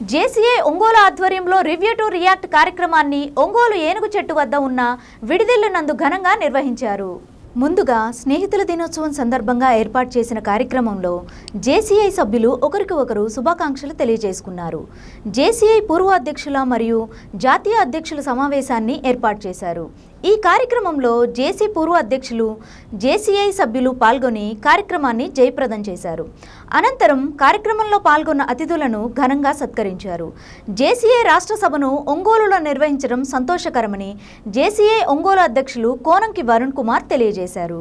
JCA Ongole ఆధ్వర్యంలో review to react కార్యక్రమాన్ని ఒంగోలు ఏనుగు చెట్టు వద్ద ఉన్న విడిదిల్లునందు ఘనంగా నిర్వహించారు. ముందుగా స్నేహితుల దినోత్సవం సందర్భంగా ఏర్పాటు చేసిన కార్యక్రమంలో జేసీఐ సభ్యులు ఒకరికి ఒకరు శుభాకాంక్షలు తెలియజేసుకున్నారు. జేసీఐ పూర్వ అధ్యక్షుల మరియు జాతీయ అధ్యక్షుల సమావేశాన్ని ఏర్పాటు చేశారు. ఈ కార్యక్రమంలో జేసీ పూర్వ అధ్యక్షులు జేసీఐ సభ్యులు పాల్గొని కార్యక్రమాన్ని జయప్రదం చేశారు. అనంతరం కార్యక్రమంలో పాల్గొన్న అతిథులను ఘనంగా సత్కరించారు. జేసీఐ రాష్ట్ర సభను ఒంగోలులో నిర్వహించడం సంతోషకరమని జేసీఐ ఒంగోలు అధ్యక్షులు కోనంకి వరుణ్ కుమార్ తెలియజేశారు.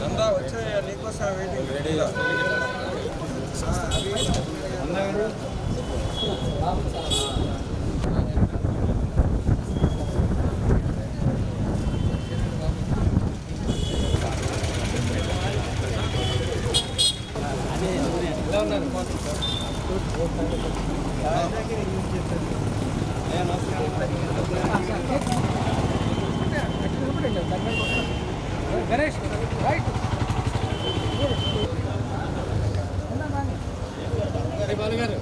నందా వచ్చే నీకోసం వెయిటింగ్ గణేష్ బాలుగారు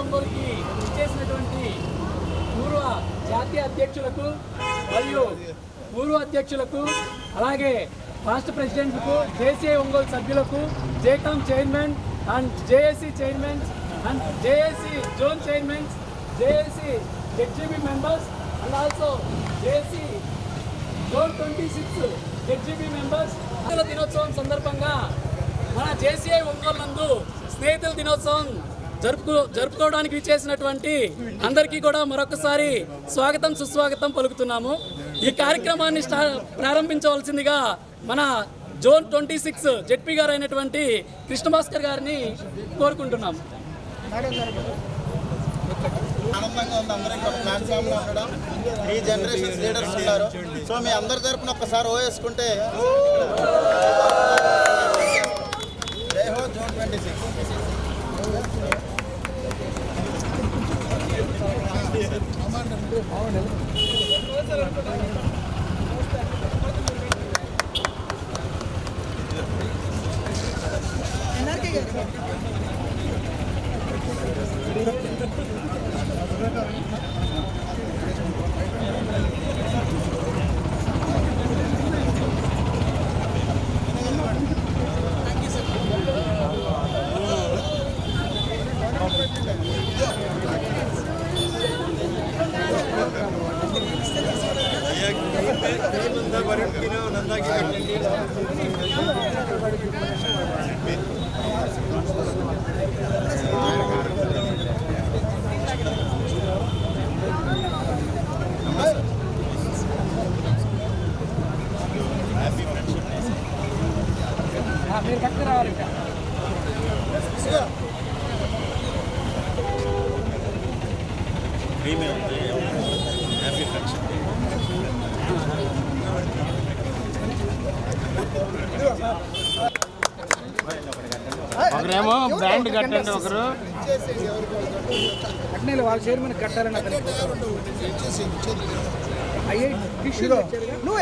ఒంగోలుకి ఇచ్చేసినటువంటి పూర్వ జాతీయ అధ్యక్షులకు మరియు పూర్వ అధ్యక్షులకు అలాగే రాష్ట్ర ప్రెసిడెంట్లకు జేసీఐ ఒంగోలు సభ్యులకు JCOM chairman and JAC chairman and JAC zone chairman JAC HGB members and also JC zone twenty six HGB members స్నేహితుల దినోత్సవం సందర్భంగా మన జేసీఐ ఒంగోలు నందు స్నేహితుల దినోత్సవం జరుపుకో జరుపుకోవడానికి చేసినటువంటి అందరికీ కూడా మరొకసారి స్వాగతం సుస్వాగతం పలుకుతున్నాము. ఈ కార్యక్రమాన్ని స్టా ప్రారంభించవలసిందిగా మన జోన్ ట్వంటీ సిక్స్ జెడ్పీ గారు అయినటువంటి కృష్ణభాస్కర్ గారిని కోరుకుంటున్నాం ఆనందంగా ఉంది. ప్లాట్ఫామ్లో ఉండడం. ఈ జనరేషన్ లీడర్స్ ఉన్నారు. సో మీ అందరి తరపున ఒక్కసారి ఓ జై హో జూన్ ట్వంటీ సిక్స్. మీరు కట్టుకు రావాలి ఇంకా బ్రాండ్ కట్టండి ఒకరు. అట్నే వాళ్ళ చైర్మన్ కట్టాలని అయ్యే నువ్వు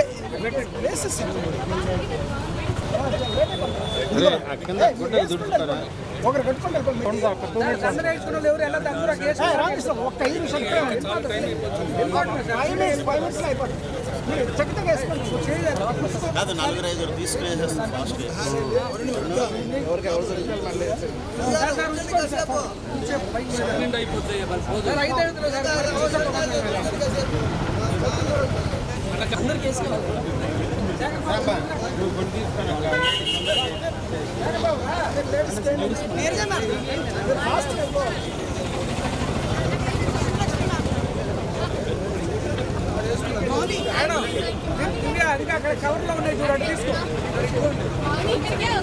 ఒకరు వేసుకుంటారు. ఒక్క ఐదు నిమిషాలు అయిపోతుంది. మీరు చక్కగా వేసుకోండి నువ్వు చేయలేదు. కాదు నలుగురు ఐదుగురు తీసుకునేసేస్తాం ఫాస్ట్ సార్, సార్, ఉంచుకోండి సార్. ఉంచే పైకి సార్, ఐదు ఐదులో సార్, మరి రోజు ఒక మంది. అందరికీ వేసుకోవాలి అమ్మా నువ్వు గుడి తీసుకురా అది అక్కడ కవర్లో ఉన్నాయి చూడండి తీసుకో. ఏం చేస్తున్నాం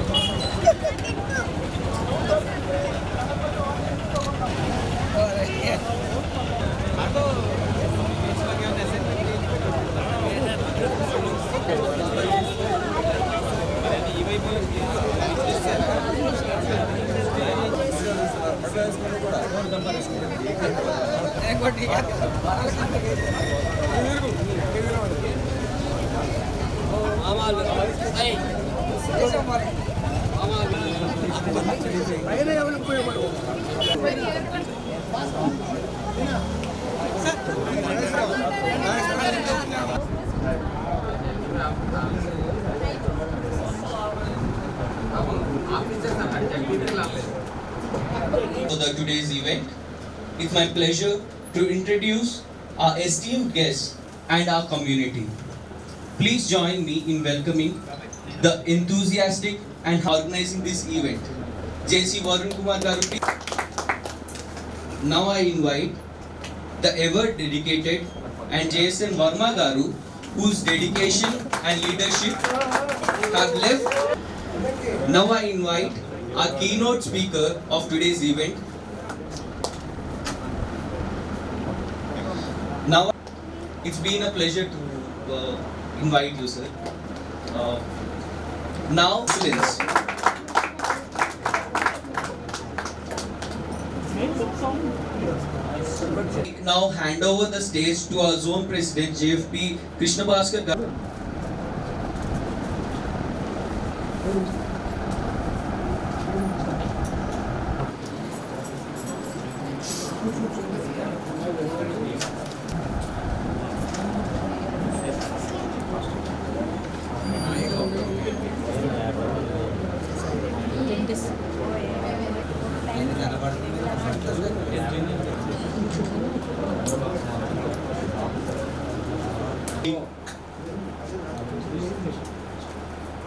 చేయడానికి okay for the today's event. It's my pleasure to introduce our esteemed guests and our community. Please join me in welcoming the enthusiastic and organizing this event. JC Varun Kumar Garu. Now I invite the ever dedicated and JSN Varma Garu, whose dedication and leadership have left now I invite our keynote speaker of today's event. Now it's been a pleasure to uh, invite you, sir. Uh, now, please. Now hand over the stage to our zone president JFP Krishna Bhaskar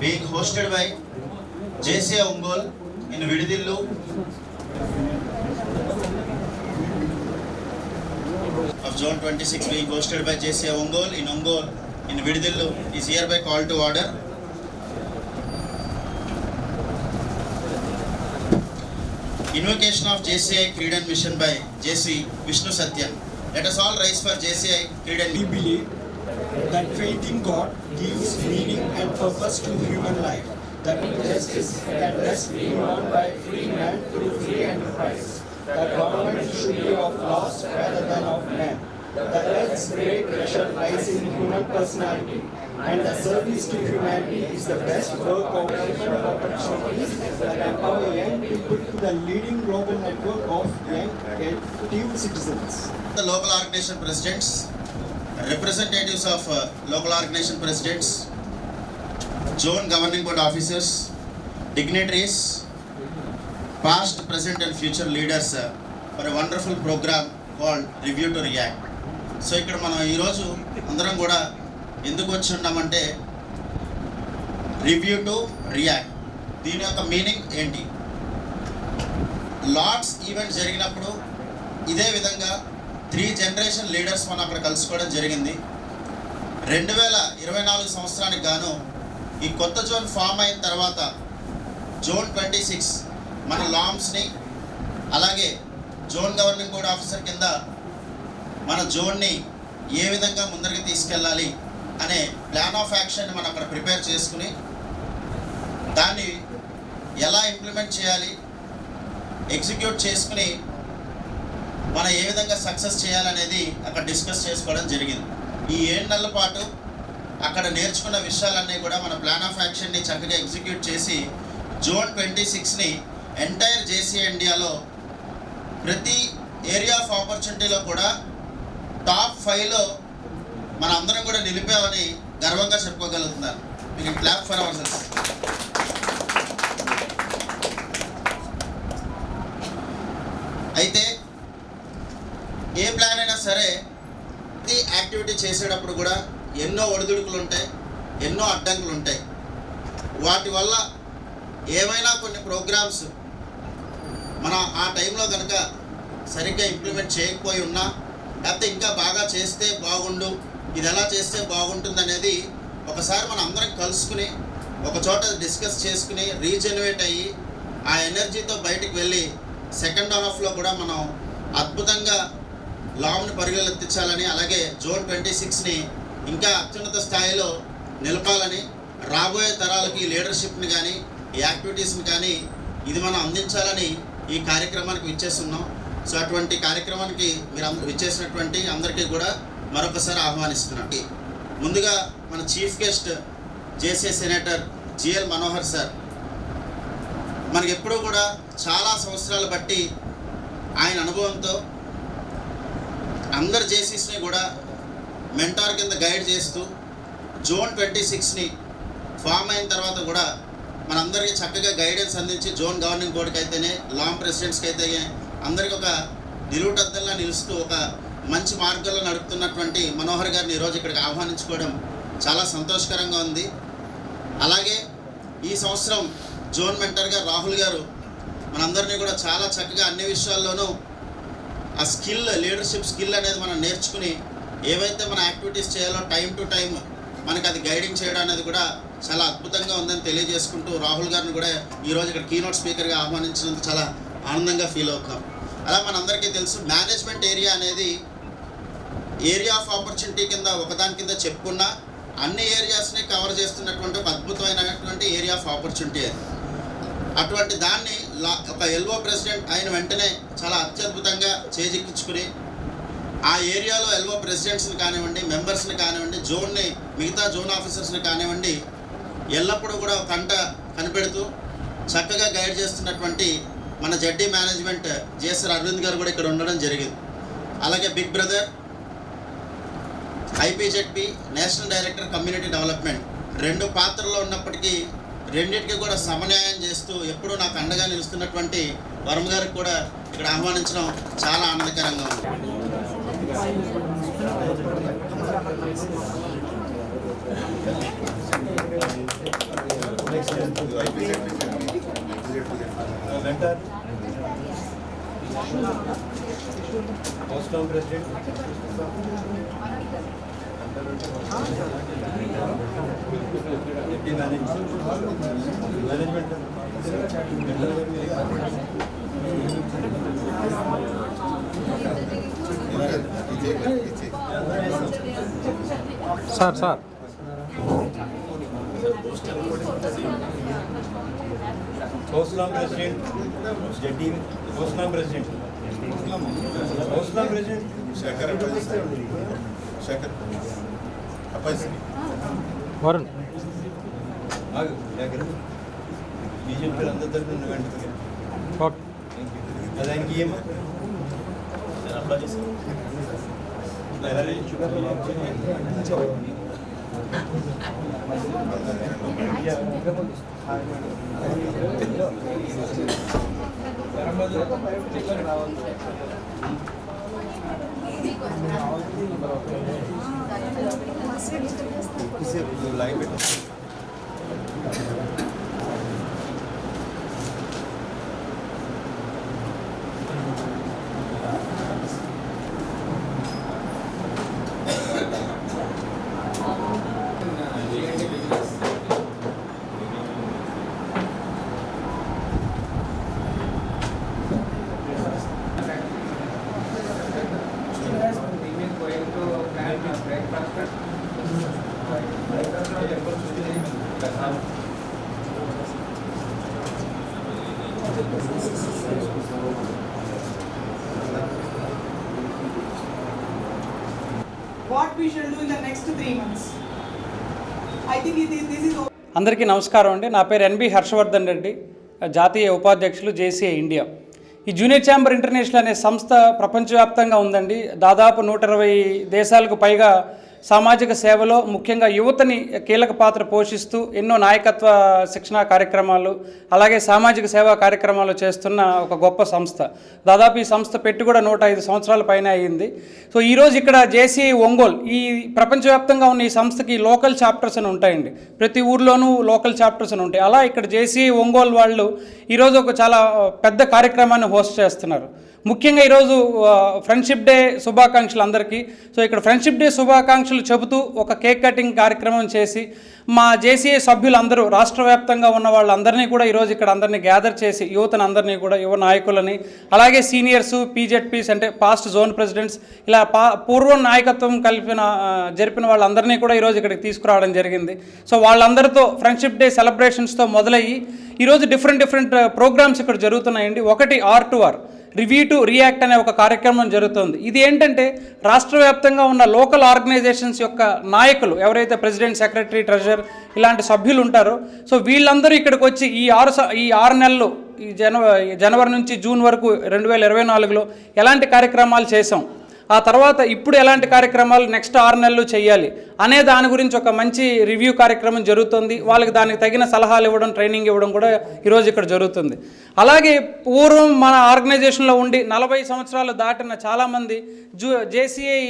being hosted by JCA Ongol in Vididillu. Of Zone 26 being hosted by JCA Ongol in Ongol in vidillu is hereby called to order. Invocation of JCI Creedon Mission by JC Vishnu Satya. Let us all rise for JCI Creedon We believe that faith in God gives meaning and purpose to human life. That justice can best be won by free men through free enterprise. That government should be of laws rather than of men. That earth's great treasure lies in human personality. And the service to humanity is the best work of development opportunities that empower young people to the leading global network of young active citizens. The local organization presidents, representatives of uh, local organization presidents, zone governing board officers dignitaries, past present and future leaders for wonderful programme called review to react so ఇక్కడ మనం ఈరోజు అందరం కూడా ఎందుకు వచ్చి ఉన్నామంటే review to react దీని యొక్క మీనింగ్ ఏంటి? లార్డ్స్ ఈవెంట్ జరిగినప్పుడు ఇదే విధంగా త్రీ జనరేషన్ లీడర్స్ మనం అక్కడ కలుసుకోవడం జరిగింది. రెండు వేల ఇరవై నాలుగు సంవత్సరానికి గాను ఈ కొత్త జోన్ ఫామ్ అయిన తర్వాత జోన్ ట్వంటీ సిక్స్ మన లామ్స్ని అలాగే జోన్ గవర్నింగ్ బోర్డ్ ఆఫీసర్ కింద మన జోన్ని ఏ విధంగా ముందరికి తీసుకెళ్ళాలి అనే ప్లాన్ ఆఫ్ యాక్షన్ మనం అక్కడ ప్రిపేర్ చేసుకుని దాన్ని ఎలా ఇంప్లిమెంట్ చేయాలి ఎగ్జిక్యూట్ చేసుకుని మనం ఏ విధంగా సక్సెస్ చేయాలనేది అక్కడ డిస్కస్ చేసుకోవడం జరిగింది. ఈ ఏడు నెలల పాటు అక్కడ నేర్చుకున్న విషయాలన్నీ కూడా మన ప్లాన్ ఆఫ్ యాక్షన్ని చక్కగా ఎగ్జిక్యూట్ చేసి జూన్ ట్వంటీ సిక్స్ని ఎంటైర్ జేసీ ఇండియాలో ప్రతి ఏరియా ఆఫ్ ఆపర్చునిటీలో కూడా టాప్ ఫైవ్లో మన అందరం కూడా నిలిపామని గర్వంగా చెప్పుకోగలుగుతున్నారు మీకు క్లాప్ ఫర్ అవర్ సెల్స్ అయితే ఏ ప్లాన్ అయినా సరే ప్రతి యాక్టివిటీ చేసేటప్పుడు కూడా ఎన్నో ఒడిదుడుకులు ఉంటాయి ఎన్నో అడ్డంకులు ఉంటాయి వాటి వల్ల ఏమైనా కొన్ని ప్రోగ్రామ్స్ మన ఆ టైంలో కనుక సరిగ్గా ఇంప్లిమెంట్ చేయకపోయి ఉన్నా లేకపోతే ఇంకా బాగా చేస్తే బాగుండు ఇది ఎలా చేస్తే బాగుంటుంది అనేది ఒకసారి మనం అందరం కలుసుకుని ఒక చోట డిస్కస్ చేసుకుని రీజనరేట్ అయ్యి ఆ ఎనర్జీతో బయటికి వెళ్ళి సెకండ్ హాఫ్లో కూడా మనం అద్భుతంగా లాంగ్ని పరిగెత్తించాలని అలాగే జోన్ ట్వంటీ సిక్స్ని ఇంకా అత్యున్నత స్థాయిలో నిలపాలని రాబోయే తరాలకి లీడర్షిప్ని కానీ ఈ యాక్టివిటీస్ని కానీ ఇది మనం అందించాలని ఈ కార్యక్రమానికి విచ్చేస్తున్నాం. సో అటువంటి కార్యక్రమానికి మీరు అందరూ విచ్చేసినటువంటి అందరికీ కూడా మరొకసారి ఆహ్వానిస్తున్నాం ముందుగా మన chief guest JC senator GL Manohar sir. మనకి ఎప్పుడూ కూడా చాలా సంవత్సరాలు బట్టి ఆయన అనుభవంతో అందరు జేసీస్ని కూడా మెంటార్ కింద గైడ్ చేస్తూ జోన్ ట్వంటీ సిక్స్ని ఫామ్ అయిన తర్వాత కూడా మనందరికీ చక్కగా గైడెన్స్ అందించి జోన్ గవర్నింగ్ బోర్డుకి అయితేనే లాంగ్ ప్రెసిడెంట్స్కి అయితే అందరికి ఒక నిలువుటద్దల్లా నిలుస్తూ ఒక మంచి మార్గంలో నడుపుతున్నటువంటి మనోహర్ గారిని ఈరోజు ఇక్కడికి ఆహ్వానించుకోవడం చాలా సంతోషకరంగా ఉంది. అలాగే ఈ సంవత్సరం జోన్ మెంటర్గా రాహుల్ గారు మనందరినీ కూడా చాలా చక్కగా అన్ని విషయాల్లోనూ ఆ స్కిల్ లీడర్షిప్ స్కిల్ అనేది మనం నేర్చుకుని ఏవైతే మన యాక్టివిటీస్ చేయాలో టైం టు టైం మనకి అది గైడింగ్ చేయడం అనేది కూడా చాలా అద్భుతంగా ఉందని తెలియజేసుకుంటూ రాహుల్ గారిని కూడా ఈరోజు ఇక్కడ కీనోట్ స్పీకర్గా ఆహ్వానించినందుకు చాలా ఆనందంగా ఫీల్ అవుతున్నాం. అలా మనందరికీ తెలుసు మేనేజ్మెంట్ ఏరియా అనేది ఏరియా ఆఫ్ ఆపర్చునిటీ కింద ఒకదాని కింద చెప్పుకున్న అన్ని ఏరియాస్ని కవర్ చేస్తున్నటువంటి ఒక అద్భుతమైనటువంటి ఏరియా ఆఫ్ ఆపర్చునిటీ అది. అటువంటి దాన్ని లా ఒక ఎల్ఓ ప్రెసిడెంట్ ఆయన వెంటనే చాలా అత్యద్భుతంగా చేజిక్కించుకుని ఆ ఏరియాలో ఎల్ఓ ప్రెసిడెంట్స్ని కానివ్వండి మెంబర్స్ని కానివ్వండి జోన్ని మిగతా జోన్ ఆఫీసర్స్ని కానివ్వండి ఎల్లప్పుడూ కూడా కంట కనిపెడుతూ చక్కగా గైడ్ చేస్తున్నటువంటి మన జడ్డీ మేనేజ్మెంట్ జేఎస్ఆర్ అరవింద్ గారు కూడా ఇక్కడ ఉండడం జరిగింది. అలాగే big brother IPZP national director community development రెండు పాత్రలో ఉన్నప్పటికీ రెండింటికి కూడా సమన్యాయం చేస్తూ ఎప్పుడూ నాకు అండగా నిలుస్తున్నటువంటి వర్మ గారికి కూడా ఇక్కడ ఆహ్వానించడం చాలా ఆనందకరంగా ఉంది. House president management sir sir హౌస్లాం president జడ్డీ హౌస్లాం ప్రెసిడెంట్ హౌస్లాం ప్రెసిడెంట్ శేఖర్ శేఖర్ అబ్బాయి వరుణ్ ఆగు దగ్గర బీజేపీ అందరి తరఫున నువ్వు వెంటనే ఓకే అది ఆయనకి ఏమో ఎక్కువసేపు లైవ్ అందరికీ నమస్కారం అండి. నా పేరు ఎన్బి హర్షవర్ధన్ రెడ్డి జాతీయ ఉపాధ్యక్షులు జేసీఐ ఇండియా. ఈ జూనియర్ ఛాంబర్ ఇంటర్నేషనల్ అనే సంస్థ ప్రపంచవ్యాప్తంగా ఉందండి. దాదాపు నూట ఇరవై దేశాలకు పైగా సామాజిక సేవలో ముఖ్యంగా యువతని కీలక పాత్ర పోషిస్తూ ఎన్నో నాయకత్వ శిక్షణా కార్యక్రమాలు అలాగే సామాజిక సేవా కార్యక్రమాలు చేస్తున్న ఒక గొప్ప సంస్థ. దాదాపు ఈ సంస్థ పెట్టి కూడా నూట ఐదు సంవత్సరాల పైన అయ్యింది సో ఈరోజు ఇక్కడ జేసీ ఒంగోల్ ఈ ప్రపంచవ్యాప్తంగా ఉన్న ఈ సంస్థకి లోకల్ చాప్టర్స్ అని ఉంటాయండి. ప్రతి ఊర్లోనూ లోకల్ చాప్టర్స్ అని ఉంటాయి. అలా ఇక్కడ జేసీ ఒంగోల్ వాళ్ళు ఈరోజు ఒక చాలా పెద్ద కార్యక్రమాన్ని హోస్ట్ చేస్తున్నారు. ముఖ్యంగా ఈరోజు ఫ్రెండ్షిప్ డే శుభాకాంక్షలు అందరికీ. సో ఇక్కడ ఫ్రెండ్షిప్ డే శుభాకాంక్షలు చెబుతూ ఒక కేక్ కటింగ్ కార్యక్రమం చేసి మా జేసీఏ సభ్యులందరూ రాష్ట్ర వ్యాప్తంగా ఉన్న వాళ్ళందరినీ కూడా ఈరోజు ఇక్కడ అందరినీ గ్యాదర్ చేసి యువతను అందరినీ కూడా యువ నాయకులని అలాగే సీనియర్స్ పీజెడ్పీస్ అంటే పాస్ట్ జోన్ ప్రెసిడెంట్స్ ఇలా పా పూర్వం నాయకత్వం కలిపిన జరిపిన వాళ్ళందరినీ కూడా ఈరోజు ఇక్కడికి తీసుకురావడం జరిగింది. సో వాళ్ళందరితో ఫ్రెండ్షిప్ డే సెలబ్రేషన్స్తో మొదలయ్యి ఈరోజు డిఫరెంట్ డిఫరెంట్ ప్రోగ్రామ్స్ ఇక్కడ జరుగుతున్నాయండి. ఒకటి or two or review to react అనే ఒక కార్యక్రమం జరుగుతుంది. ఇది ఏంటంటే రాష్ట్ర వ్యాప్తంగా ఉన్న లోకల్ ఆర్గనైజేషన్స్ యొక్క నాయకులు ఎవరైతే ప్రెసిడెంట్ సెక్రటరీ ట్రెజరర్ ఇలాంటి సభ్యులు ఉంటారో సో వీళ్ళందరూ ఇక్కడికి వచ్చి ఈ ఆరు స- ఈ ఆరు నెలలు ఈ జనవరి జనవరి నుంచి జూన్ వరకు రెండు వేల ఇరవై నాలుగులో ఎలాంటి కార్యక్రమాలు చేసాం ఆ తర్వాత ఇప్పుడు ఎలాంటి కార్యక్రమాలు నెక్స్ట్ ఆరు నెలలు చేయాలి అనే దాని గురించి ఒక మంచి రివ్యూ కార్యక్రమం జరుగుతుంది. వాళ్ళకి దానికి తగిన సలహాలు ఇవ్వడం ట్రైనింగ్ ఇవ్వడం కూడా ఈరోజు ఇక్కడ జరుగుతుంది. అలాగే పూర్వం మన ఆర్గనైజేషన్లో ఉండి నలభై సంవత్సరాలు దాటిన చాలామంది జూ జేసీఐ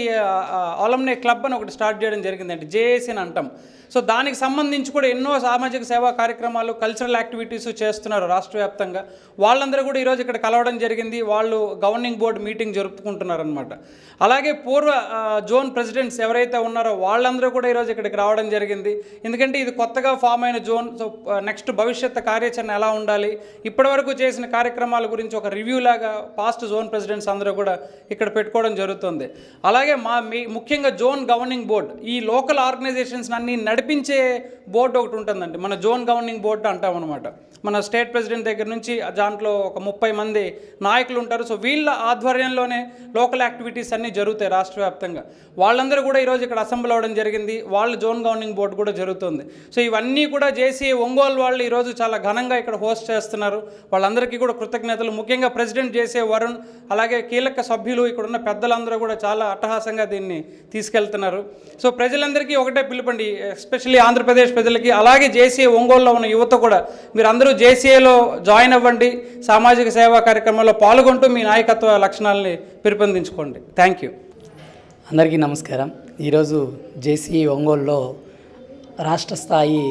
ఆలమ్నే క్లబ్ అని ఒకటి స్టార్ట్ చేయడం జరిగిందండి. జేఏసీ అని అంటాం. సో దానికి సంబంధించి కూడా ఎన్నో సామాజిక సేవా కార్యక్రమాలు కల్చరల్ యాక్టివిటీస్ చేస్తున్నారు రాష్ట్ర వ్యాప్తంగా. వాళ్ళందరూ కూడా ఈరోజు ఇక్కడ కలవడం జరిగింది. వాళ్ళు గవర్నింగ్ బోర్డు మీటింగ్ జరుపుకుంటున్నారనమాట అలాగే పూర్వ జోన్ ప్రెసిడెంట్స్ ఎవరైతే ఉన్నారో వాళ్ళందరూ కూడా ఈరోజు ఇక్కడికి రావడం జరిగింది. ఎందుకంటే ఇది కొత్తగా ఫామ్ అయిన జోన్. సో నెక్స్ట్ భవిష్యత్ కార్యాచరణ ఎలా ఉండాలి? ఇప్పటివరకు చేసిన కార్యక్రమాల గురించి ఒక రివ్యూ లాగా పాస్ట్ జోన్ ప్రెసిడెంట్స్ అందరూ కూడా ఇక్కడ పెట్టుకోవడం జరుగుతుంది. అలాగే మా మీ ముఖ్యంగా జోన్ గవర్నింగ్ బోర్డ్ ఈ లోకల్ ఆర్గనైజేషన్స్ అన్ని నడిపించే బోర్డు ఒకటి ఉంటుందండి. మన జోన్ గవర్నింగ్ బోర్డు అంటాం అనమాట మన స్టేట్ ప్రెసిడెంట్ దగ్గర నుంచి దాంట్లో ఒక ముప్పై మంది నాయకులు ఉంటారు. సో వీళ్ళ ఆధ్వర్యంలోనే లోకల్ యాక్టివిటీస్ అన్నీ జరుగుతాయి రాష్ట్ర వ్యాప్తంగా. వాళ్ళందరూ కూడా ఈరోజు ఇక్కడ అసెంబ్లీ అవ్వడం జరిగింది. వాళ్ళ జోన్ గవర్నింగ్ బోర్డు కూడా జరుగుతుంది. సో ఇవన్నీ కూడా చేసి ఒంగోలు వాళ్ళు ఈరోజు చాలా ఘనంగా ఇక్కడ హోస్ట్ చేస్తున్నారు. వాళ్ళందరికీ కూడా కృతజ్ఞతలు. ముఖ్యంగా ప్రెసిడెంట్ చేసే వరుణ్ అలాగే కీలక సభ్యులు ఇక్కడ ఉన్న పెద్దలందరూ కూడా చాలా అట్టహాసంగా దీన్ని తీసుకెళ్తున్నారు. సో ప్రజలందరికీ ఒకటే పిలుపండి. ఎస్పెషల్లీ ఆంధ్రప్రదేశ్ ప్రజలకి అలాగే జేసీఏ ఒంగోలులో ఉన్న యువత కూడా మీరు అందరూ జేసీఏలో జాయిన్ అవ్వండి సామాజిక సేవా కార్యక్రమంలో పాల్గొంటూ మీ నాయకత్వ లక్షణాలని పెంపొందించుకోండి థ్యాంక్ యూ అందరికీ నమస్కారం. ఈరోజు జేసీ ఒంగోలులో రాష్ట్ర స్థాయి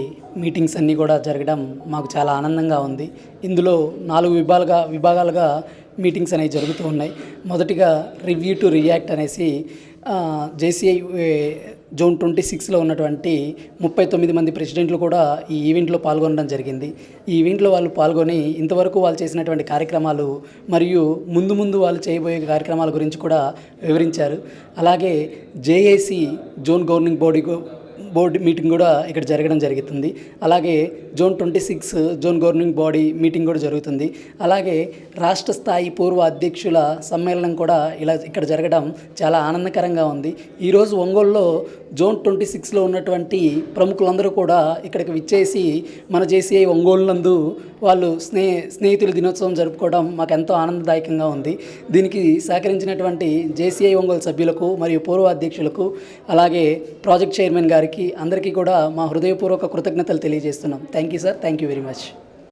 మీటింగ్స్ అన్నీ కూడా జరగడం మాకు చాలా ఆనందంగా ఉంది. ఇందులో నాలుగు విభాగాలుగా విభాగాలుగా మీటింగ్స్ అనేవి జరుగుతూ ఉన్నాయి. మొదటిగా రివ్యూ టు రియాక్ట్ అనేసి జేసీఐ జూన్ ట్వంటీ సిక్స్లో ఉన్నటువంటి ముప్పై తొమ్మిది మంది ప్రెసిడెంట్లు కూడా ఈ ఈవెంట్లో పాల్గొనడం జరిగింది. ఈ ఈవెంట్లో వాళ్ళు పాల్గొని ఇంతవరకు వాళ్ళు చేసినటువంటి కార్యక్రమాలు మరియు ముందు ముందు వాళ్ళు చేయబోయే కార్యక్రమాల గురించి కూడా వివరించారు. అలాగే JAC zone governing body board meeting కూడా ఇక్కడ జరగడం జరుగుతుంది. అలాగే zone twenty six zone governing body meeting కూడా జరుగుతుంది. అలాగే రాష్ట్ర స్థాయి పూర్వ అధ్యక్షుల సమ్మేళనం కూడా ఇలా ఇక్కడ జరగడం చాలా ఆనందకరంగా ఉంది. ఈరోజు ఒంగోలులో జోన్ ట్వంటీ సిక్స్లో ఉన్నటువంటి ప్రముఖులందరూ కూడా ఇక్కడికి విచ్చేసి మన జేసీఐ ఒంగోలు నందు వాళ్ళు స్నే స్నేహితుల దినోత్సవం జరుపుకోవడం మాకు ఎంతో ఆనందదాయకంగా ఉంది. దీనికి సహకరించినటువంటి జేసీఐ ఒంగోలు సభ్యులకు మరియు పూర్వ అధ్యక్షులకు అలాగే ప్రాజెక్ట్ చైర్మన్ గారికి అందరికీ కూడా మా హృదయపూర్వక కృతజ్ఞతలు తెలియజేస్తున్నాం. Thank you sir thank you very much